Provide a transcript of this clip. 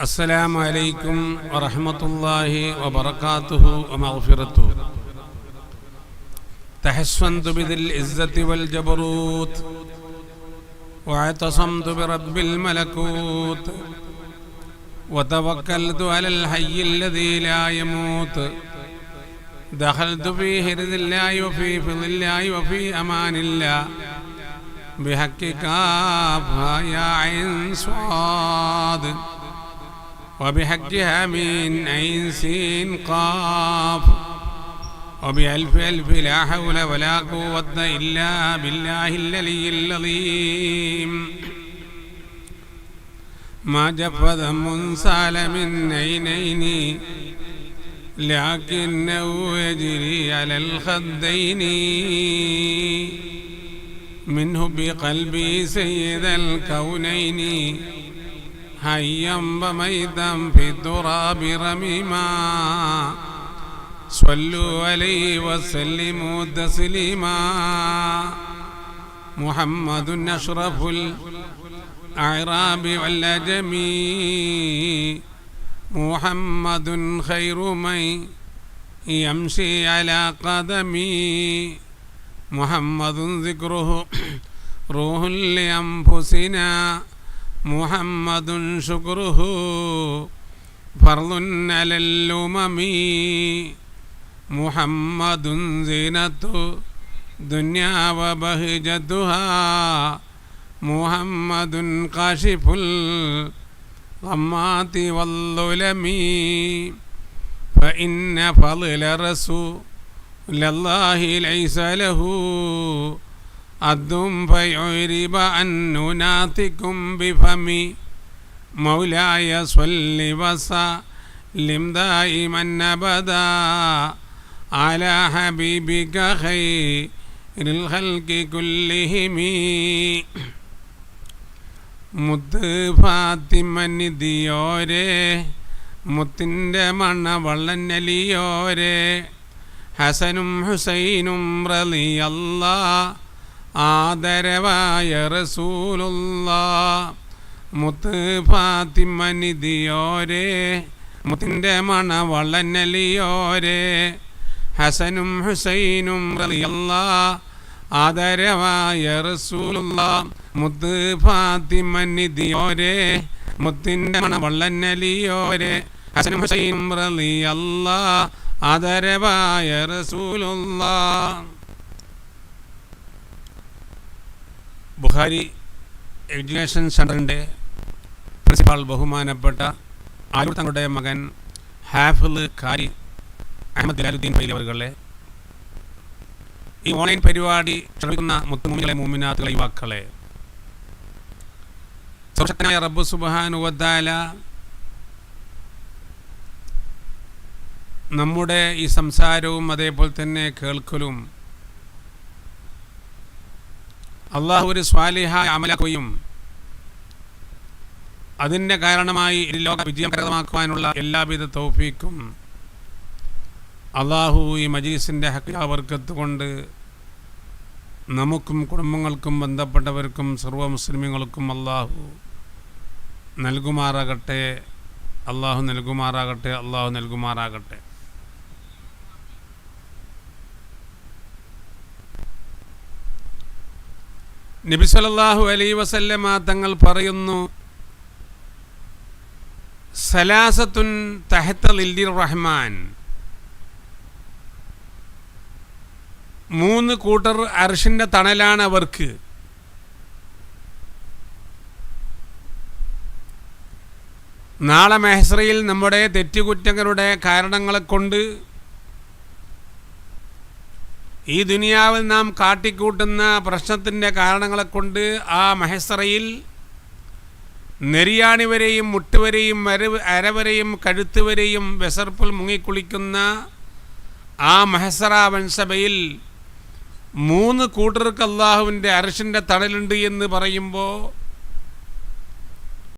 السلام عليكم ورحمة الله وبركاته ومغفرته تحسنت بذي العزة والجبروت واعتصمت برب الملكوت وتوكلت على الحي الذي لا يموت دخلت في هرد الله وفي فضل الله وفي أمان الله بحق كافها يا عين صاد وبحق همين عين سين قاف. وبألف ألف لا حول ولا قوة إلا بالله العلي العظيم. ما جف ذم سال من عينين لكنه يجري على الخدين. منه بقلبي سيد الكونين. حيا وميتا في التراب رميما صلوا عليه وسلموا تسليما محمد أشرف الأعراب والأجم محمد خير من يمشي على قدمي محمد ذكره روح لأنفسنا محمد شكره فرض على الأمم محمد زينة دنيا وبهجتها محمد كاشف الغمات والظلم فإن فضل رسول الله ليس له أدم فيعرب أن نناتكم بفمي مولاي صل وسلم دائما أبدا على حبيبك خير الخلق كلهم മുത്ത് ഫാത്തിമനിധിയോരെ മുത്തിൻ്റെ മണ്ണവള്ളനലിയോരെ ഹസനും ഹുസൈനും റലിയല്ല ആദരവായ റസൂലുള്ള മുത്ത് ഫാത്തിമനിധിയോരെ മുത്തിന്റെ മണവളനലിയോരേ ഹസനും ഹുസൈനും റലിയല്ല ആദരവായ റസൂലുള്ള മുത്ത് ഫാത്തിമനിധിയോരെ മുത്തിന്റെ മണവളനലിയോരേ ഹസനും ഹുസൈനും റലിയല്ല ആദരവായ റസൂലുള്ള. ബുഹാരി എഡ്യൂക്കേഷൻ സെന്ററിന്റെ പ്രിൻസിപ്പാൾ ബഹുമാനപ്പെട്ട ആലൂർ തങ്ങളുടെ മകൻ ഹാഫിൾ ഖാരി അഹമ്മദ് ദിലാലുദ്ദീൻ ഫൈലി അവർകളെ ഈ ഓൺലൈൻ പരിപാടി ശ്രമിക്കുന്ന മുത്തുമുമികളെ മൂമിനാത്തുകളെ യുവാക്കളെ. സുരക്ഷനായ റബ്ബു സുബാൻ സുബാനുവദ്ദാല നമ്മുടെ ഈ സംസാരവും അതേപോലെ തന്നെ കേൾക്കലും അള്ളാഹു ഒരു സ്വാലിഹായ അമലാക്കുകയും അതിന്റെ കാരണമായി ഈ ലോക വിജയം കരകമാക്കുവാനുള്ള എല്ലാവിധ തൗഫീക്കും അള്ളാഹു ഈ മജീസിന്റെ ഹക്കാവർക്കത്ത് കൊണ്ട് നമുക്കും കുടുംബങ്ങൾക്കും ബന്ധപ്പെട്ടവർക്കും സർവ മുസ്ലിമുകൾക്കും അള്ളാഹു നൽകുമാറാകട്ടെ അള്ളാഹു നൽകുമാറാകട്ടെ അള്ളാഹു നൽകുമാറാകട്ടെ. നബി അലൈഹി വസല്ലമ തങ്ങൾ പറയുന്നു സലാസത്തുൻ തഹത്ത ലില്ലി റഹ്മാൻ. മൂന്ന് കൂട്ടർ അർഷിന്റെ തണലാണ് അവർക്ക്. നാളെ മെഹ്സറയിൽ നമ്മുടെ തെറ്റുകുറ്റങ്ങളുടെ കാരണങ്ങളെ കൊണ്ട് ഈ ദുനിയാവിൽ നാം കാട്ടിക്കൂട്ടുന്ന പ്രശ്നത്തിന്റെ കാരണങ്ങളെ കൊണ്ട് ആ മഹസറയിൽ നെരിയാണി വരെയും മുട്ടുവരെയും അര അരവരെയും കഴുത്തുവരെയും വിസർപ്പിൽ മുങ്ങിക്കുളിക്കുന്ന ആ മഹസറ വൻസഭയിൽ മൂന്ന് കൂട്ടർക്ക് അള്ളാഹുവിന്റെ അരശിന്റെ തണലുണ്ട് എന്ന് പറയുമ്പോൾ